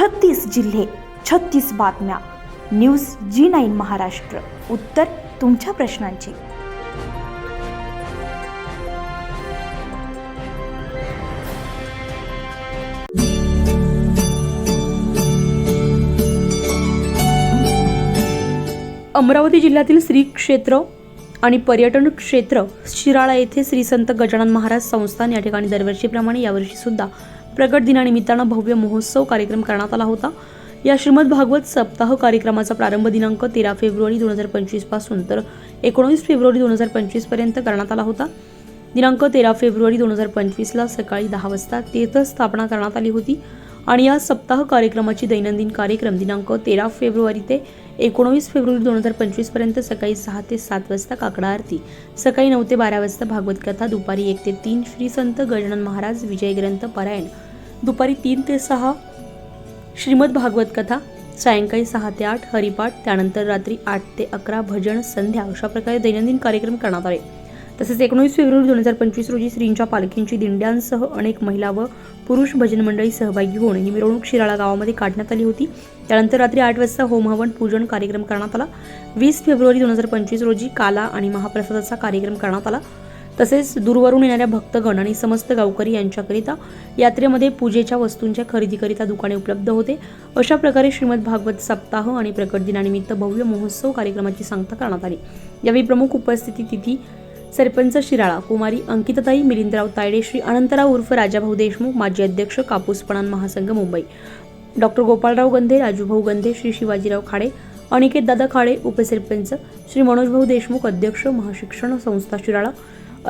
छत्तीस जिल्हे छत्तीस बातम्या. News G nine Maharashtra. उत्तर तुमच्या प्रश्नांची. अमरावती जिल्ह्यातील श्री क्षेत्र आणि पर्यटन क्षेत्र शिराळा येथे श्री संत गजानन महाराज संस्थान या ठिकाणी दरवर्षीप्रमाणे यावर्षी सुद्धा प्रगट दिनानिमित्तानं भव्य महोत्सव कार्यक्रम करण्यात आला होता. या श्रीमद भागवत सप्ताह कार्यक्रमाचा प्रारंभ दिनांक तेरा फेब्रुवारी दोन हजार पंचवीसपासून तर एकोणीस फेब्रुवारी दोन हजार पंचवीसपर्यंत करण्यात आला होता. दिनांक तेरा फेब्रुवारी दोन हजार पंचवीसला सकाळी दहा वाजता तीर्थस्थापना करण्यात आली होती. आणि या सप्ताह कार्यक्रमाची दैनंदिन कार्यक्रम दिनांक तेरा फेब्रुवारी ते एकोणवीस फेब्रुवारी दोन हजार पंचवीसपर्यंत सकाळी सहा ते सात वाजता काकडा आरती. सकाळी नऊ ते बारा वाजता भागवत कथा दुपारी एक ते तीन श्री संत गजानन महाराज विजय ग्रंथ पारायण. दुपारी तीन ते सहा श्रीमद भागवत कथा सायंकाळी सहा ते आठ हरिपाठ त्यानंतर रात्री आठ ते अकरा भजन संध्या अशा प्रकारे दैनंदिन कार्यक्रम करण्यात आले तसेच एकोणीस फेब्रुवारी दोन हजार पंचवीस रोजी श्रींच्या पालखींची दिंड्यांसह अनेक महिला व पुरुष भजन मंडळी सहभागी होऊन ही मिरवणूक शिराळा गावामध्ये काढण्यात आली होती. त्यानंतर रात्री आठ वाजता होमहवन पूजन कार्यक्रम करण्यात आला. वीस फेब्रुवारी दोन हजार पंचवीस रोजी काला आणि महाप्रसादाचा कार्यक्रम करण्यात आला. तसेच दूरवरून येणाऱ्या भक्तगण आणि समस्त गावकरी यांच्याकरिता यात्रेमध्ये पूजेच्या वस्तूंच्या खरेदीकरिता दुकाने उपलब्ध होते. अशा प्रकारे श्रीमद भागवत सप्ताह आणि प्रकट दिनानिमित्त भव्य महोत्सव कार्यक्रमाची सांगता करण्यात आली. यावेळी प्रमुख उपस्थिती तिथी सरपंच शिराळा कुमारी अंकिताताई मिलिंदराव तायडे श्री अनंतराव उर्फ राजाभाऊ देशमुख माजी अध्यक्ष कापूस पणन महासंघ मुंबई. डॉक्टर गोपाळराव गंधे राजूभाऊ गंधे श्री शिवाजीराव खाडे अनिकेत दादा खाडे उपसरपंच श्री मनोजभाऊ देशमुख अध्यक्ष महाशिक्षण संस्था शिराळा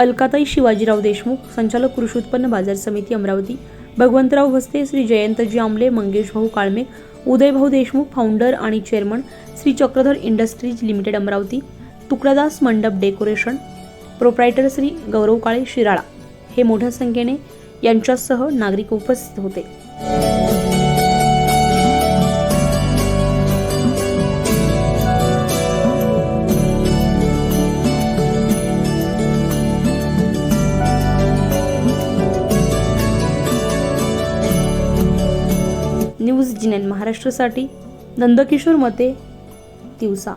अलकाताई शिवाजीराव देशमुख संचालक कृषी उत्पन्न बाजार समिती अमरावती भगवंतराव भस्ते श्री जयंतजी आमले मंगेशभाऊ काळमे उदयभाऊ देशमुख फाउंडर आणि chairman Shri Chakradhar industries limited Amravati Tukdadas Mandap decoration proprietor Shri Gaurav Kale Shirala हे मोठ्या संख्येने यांच्यासह नागरिक उपस्थित होते. न्यूज जिनेन महाराष्ट्रासाठी नंदकिशोर मते दिवसा.